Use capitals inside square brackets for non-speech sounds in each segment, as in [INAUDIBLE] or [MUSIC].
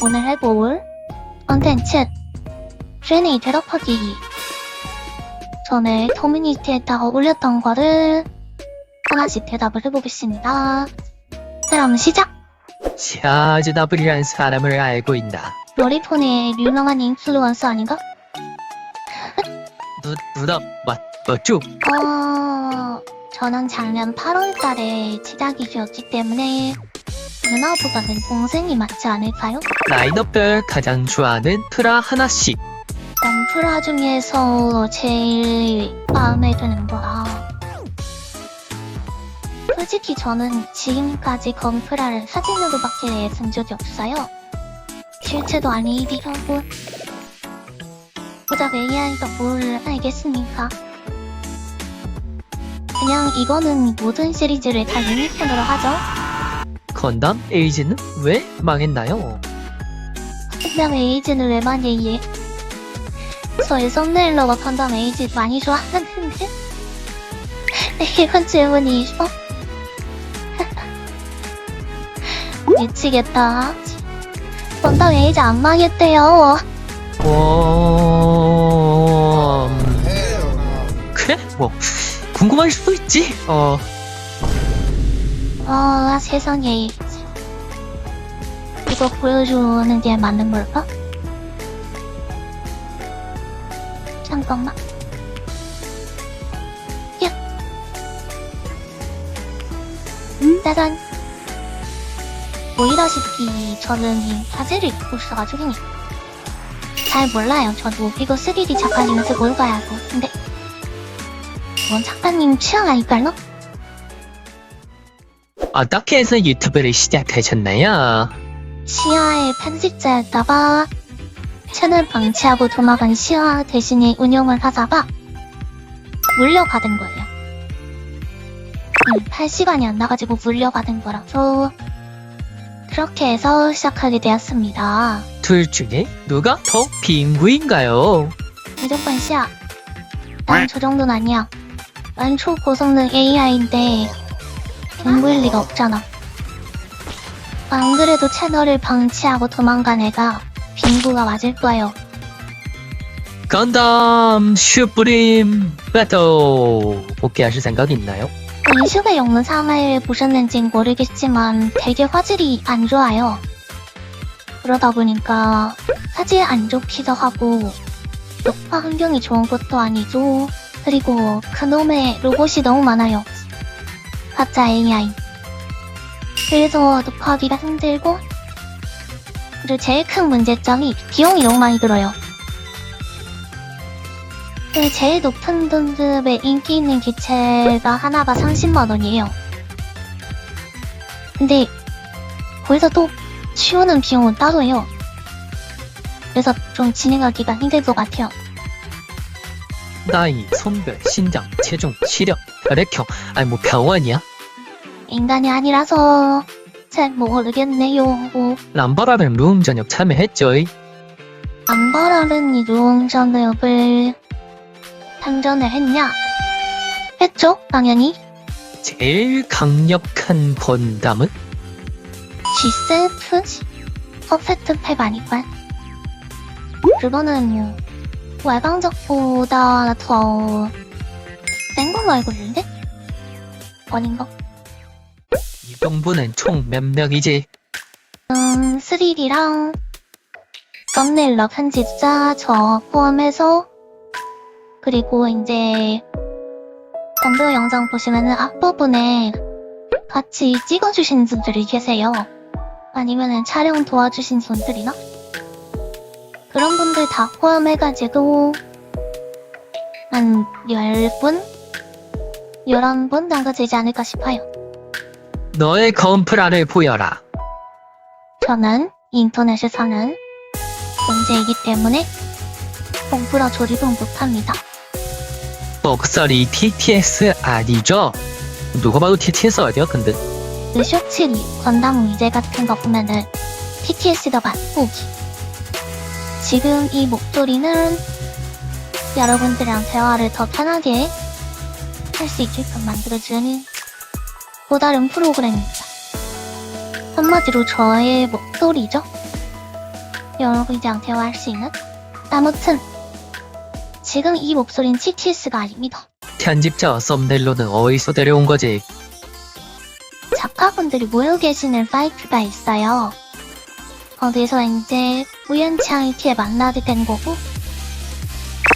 오늘 해볼 컨텐츠 쉐니 대답하기 전에 커뮤니티에다가 올렸던 거를 하나씩 대답을 해보겠습니다. 그럼 시작! 샤즈더블이란 사람을 알고 있나? 로리폰의 유명한 인플루언서 아닌가? 누, 누나, 맞, 맞죠? 어... 저는 작년 8월 달에 시작이셨기 때문에 누나보다는 동생이 맞지 않을까요? 라인업별 가장 좋아하는 프라 하나씩. 건프라 중에서 제일 마음에 드는 거라. 솔직히 저는 지금까지 건프라를 사진으로밖에 본 적이 없어요. 실체도 아니더라고. 고작 AI가 뭘 알겠습니까? 그냥 이거는 모든 시리즈를 다 유니콘으로 하죠. 건담 에이지는 왜 망했나요? 건담 에이지는 왜 해? 저희 썸네일러가 건담 에이지 많이 좋아하는데? 이런 질문이 있어? [LAUGHS] 미치겠다. 건담 에이지 안 망했대요. 어... 음, 그래? 뭐 궁금할 수도 있지. 어, 아, 세상에. 이거 보여주는 게 맞는 걸까? 잠깐만. 야! 짜잔. 보이다시피 저는 이 사진을 입고 있어가지고 잘 몰라요. 저도 이거 3D 작가님한테 물어봐야 하고. 근데 뭔 작가님 취향 아닐까요? 어떻게 해서 유튜브를 시작하셨나요? 시아의 편집자였다가 채널 방치하고 도망간 시아 대신에 운영을 하다가 물려받은 거예요. 음, 8시간이 안 나가지고 물려받은 거라서 그렇게 해서 시작하게 되었습니다. 둘 중에 누가 더 빙구인가요? 무조건 시아. 난 저 정도는 아니야. 난 초고성능 AI인데 빙구일 리가 없잖아. 안 그래도 채널을 방치하고 도망간 애가 빙구가 맞을 거예요. 건담 슈프림 배틀 복귀하실 생각 있나요? 인슈가 영문 상하이를 보셨는진 모르겠지만 되게 화질이 안 좋아요. 그러다 보니까 사진 안 좋기도 하고 녹화 환경이 좋은 것도 아니죠. 그리고 그놈의 로봇이 너무 많아요. 가짜 AI. 그래서 녹화하기가 힘들고 그리고 제일 큰 문제점이 비용이 너무 많이 들어요. 그 제일 높은 등급의 인기 있는 기체가 하나가 30만 원이에요. 근데 거기서 또 치우는 비용은 따로예요. 그래서 좀 진행하기가 힘들 것 같아요. 나이, 손별, 신장, 체중, 시력, 혈액형, 아니 뭐 병원이야? 인간이 아니라서 잘 모르겠네요. 뭐, 람바라는 룸 저녁 참여했죠. 안바라는 이동 전업을 상전을 했냐? 했죠, 당연히. 제일 강력한 건담은? G셀프 퍼펙트 팩 아닐걸? 그거는 뭐 월광적보다 더 센 걸로 알고 있는데? 아닌가? 이 정부는 총 몇 명이지? 음, 3D랑 썸네일러 편집자 저 포함해서 그리고 이제 건조 영상 보시면은 앞부분에 같이 찍어주신 분들이 계세요. 아니면은 촬영 도와주신 분들이나 그런 분 들 다 포함해가지고 한 10분? 11분 정도 되지 않을까 싶어요. 너의 건프라를 보여라. 저는 인터넷에 사는 문제이기 때문에 공부라 조립은 못합니다. 목소리 TTS 아니죠? 누가 봐도 TTS 아니야 근데 그 쇼츠리, 건담 의제 같은 거 보면은 TTS가 맞고 지금 이 목소리는 여러분들이랑 대화를 더 편하게 할 수 있게끔 만들어주는 또 다른 프로그램입니다. 한마디로 저의 목소리죠? 여러분이 대화할 수 있는? 아무튼 지금 이 목소리는 TTS가 아닙니다. 편집자 썸네일로는 어디서 데려온 거지? 작가분들이 모여 계시는 사이트가 있어요. 거기서 이제 우연찮게 만나게 된 거고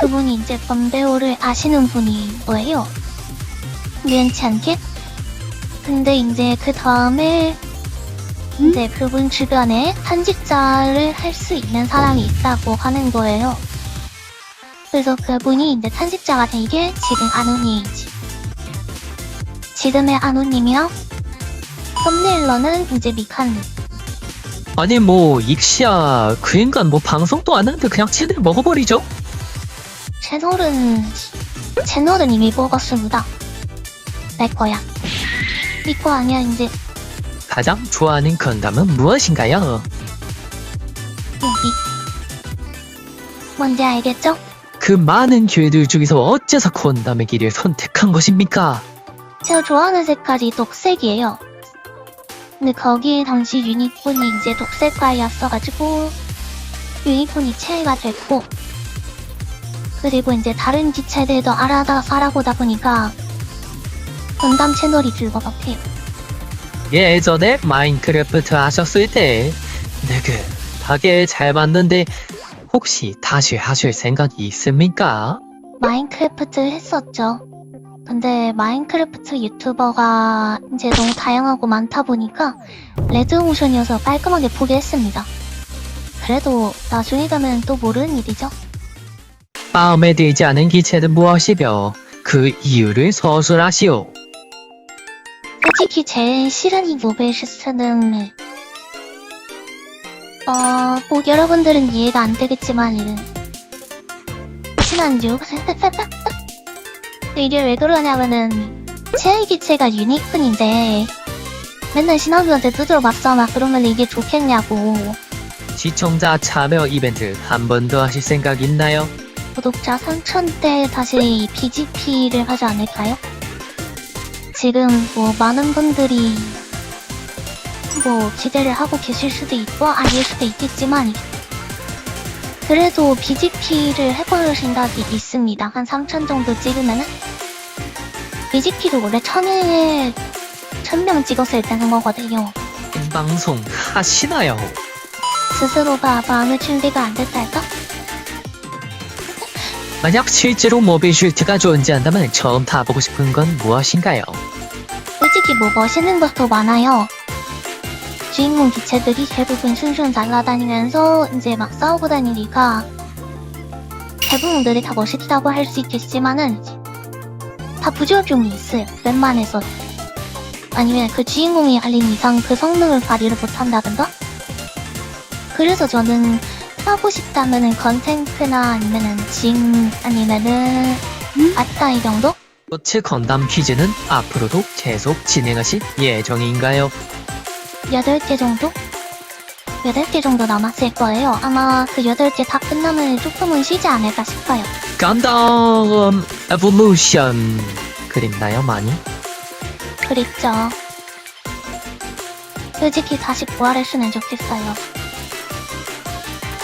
그분이 이제 범배우를 아시는 분이 뭐예요? 우연찮게? 근데 이제 그 다음에 이제 그분 주변에 탄직자를 할 수 있는 사람이 있다고 하는 거예요. 그래서 그분이 이제 탄직자가 된 게 지금 아노님이지. 지금의 아노님이랑 썸네일러는 이제 미칸님. 아니 뭐 익시야 그 인간 뭐 방송도 안 하는데 그냥 채널 먹어버리죠? 채널은 채널은 이미 먹었습니다. 내 거야. 니거 아니야 이제 가장 좋아하는 건담은 무엇인가요? 여기. 뭔지 알겠죠? 그 많은 기회들 중에서 어째서 건담의 길을 선택한 것입니까? 제가 좋아하는 색깔이 녹색이에요. 근데 거기에 당시 유니콘이 이제 녹색깔이었어가지고 유니콘이 체가 됐고 그리고 이제 다른 기체들도 알아다서 알아보다 보니까 건담 채널이 줄것 같아요. 예전에 마인크래프트 하셨을 때 네그 되게 잘 봤는데 혹시 다시 하실 생각이 있습니까? 마인크래프트 했었죠. 근데 마인크래프트 유튜버가 이제 너무 다양하고 많다 보니까 레드오션이어서 깔끔하게 포기했습니다. 그래도 나중에 가면 또 모르는 일이죠. 마음에 들지 않은 기체는 무엇이며 그 이유를 서술하시오. 솔직히 제일 싫은 이 노벨시스는 어, 뭐 여러분들은 이해가 안 되겠지만 지난주 이게 왜 그러냐면은 제 기체가 유니콘인데 맨날 신화부한테 두드려 막 그러면 이게 좋겠냐고 시청자 참여 이벤트 한 번 더 하실 생각 있나요? 구독자 3천대 다시 BGP를 하지 않을까요? 지금 뭐 많은 분들이 뭐 기대를 하고 계실 수도 있고 아닐 수도 있겠지만 그래도 BGP를 해볼 생각이 있습니다. 한 3천 정도 찍으면은 BGP도 원래 천에 1000명 찍었을 때 한 거거든요. 방송 하시나요? 스스로가 마음의 준비가 안 됐달까? 만약 실제로 모빌 쉴트가 존재한다면 처음 타보고 싶은 건 무엇인가요? 솔직히 뭐 멋있는 것도 많아요. 주인공 기체들이 대부분 슌슌 날아다니면서 이제 막 싸우고 다니니까 대부분들이 다 멋있다고 할 수 있겠지만은 다 부작용이 있어요. 웬만해서 아니면 그 주인공이 알린 이상 그 성능을 발휘를 못한다든가 그래서 저는 하고 싶다면은 건탱크나 아니면은 징 아니면은 아따 이 정도? 스포츠 건담 퀴즈는 앞으로도 계속 진행하실 예정인가요? 8개 정도? 8개 정도 남았을 거예요. 아마 그 8개 다 끝나면 조금은 쉬지 않을까 싶어요. 건담 에볼루션 그립나요 많이? 그립죠. 솔직히 다시 부활했으면 좋겠어요.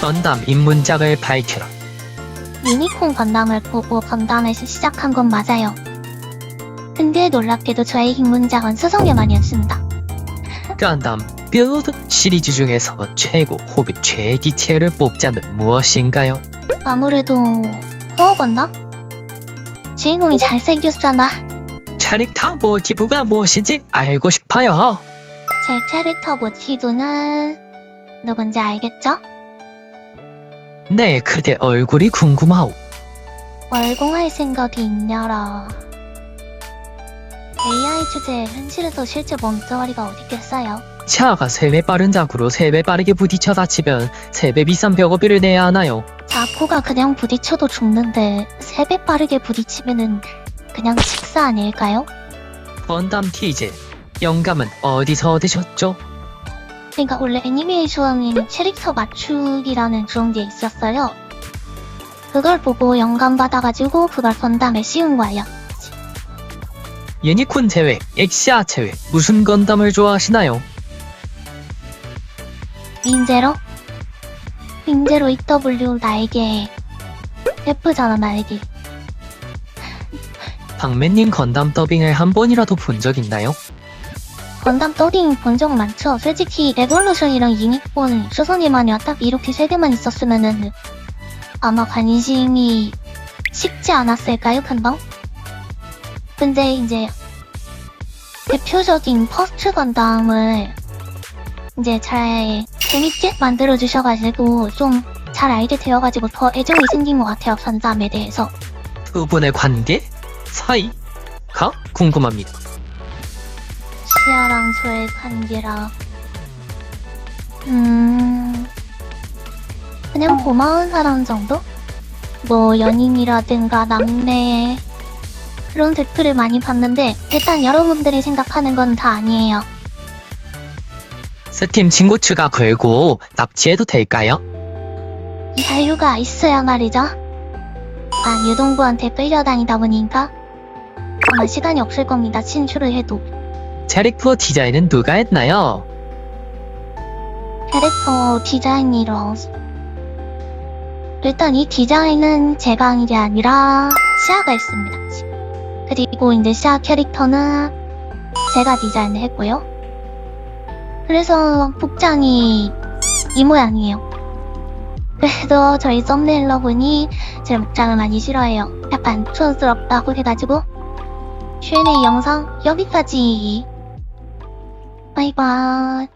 건담 입문작을 밝혀라 유니콘 건담을 보고 건담에서 시작한 건 맞아요. 근데 놀랍게도 저의 입문작은 수성여만이었습니다. 건담 빌드 시리즈 중에서 최고 혹은 최기체를 뽑자면 무엇인가요? 아무래도 호어 건담? 주인공이 잘생겼잖아. 캐릭터 모티브가 무엇인지 알고 싶어요 제 캐릭터 모티브는 누군지 알겠죠? 네 그대 얼굴이 궁금하오 월공할 생각이 있냐라. AI 주제에 현실에서 실제 멍청아리가 어딨겠어요? 차가 3배 빠른 자구로 3배 빠르게 부딪혀 다치면 3배 비싼 벽어비를 내야 하나요? 자코가 그냥 부딪혀도 죽는데 세배 빠르게 부딪히면은 그냥 직사 아닐까요? 건담 티즈 영감은 어디서 얻으셨죠? 그러니까 원래 애니메이션인 캐릭터 맞추기라는 그런 게 있었어요. 그걸 보고 영감 받아가지고 그걸 건담에 씌운 거예요. 유니콘 제외, 엑시아 제외 무슨 건담을 좋아하시나요? 민제로? 빙제로 EW 나에게 F잖아 나에게 박매님 건담 더빙을 한 번이라도 본 적 있나요? 건담 더빙 본 적 많죠 솔직히 레볼루션이랑 유니콘 수선이만이 딱 이렇게 세 개만 있었으면은 아마 관심이 식지 않았을까요 금방? 근데 이제 대표적인 퍼스트 건담을 이제 잘 재밌게 만들어 주셔가지고 좀 잘 알게 되어가지고 더 애정이 생긴 것 같아요 건담에 대해서 두 분의 관계? 사이가 궁금합니다. 시아랑 저의 관계라 음 그냥 고마운 사람 정도? 뭐 연인이라든가 남매 그런 댓글을 많이 봤는데 일단 여러분들이 생각하는 건 다 아니에요 스팀 친구 추가 걸고 납치해도 될까요? 자유가 있어야 말이죠 아 유동부한테 끌려다니다 보니까 아마 시간이 없을 겁니다 친추를 해도 캐릭터 디자인은 누가 했나요? 캐릭터 디자인이로 일단 이 디자인은 제가 한 게 아니라 시아가 했습니다. 그리고 이제 시아 캐릭터는 제가 디자인을 했고요. 그래서 복장이 이 모양이에요. 그래도 저희 썸네일러 분이 제 복장을 많이 싫어해요. 약간 촌스럽다고 해가지고 쉐네 영상 여기까지 바이바이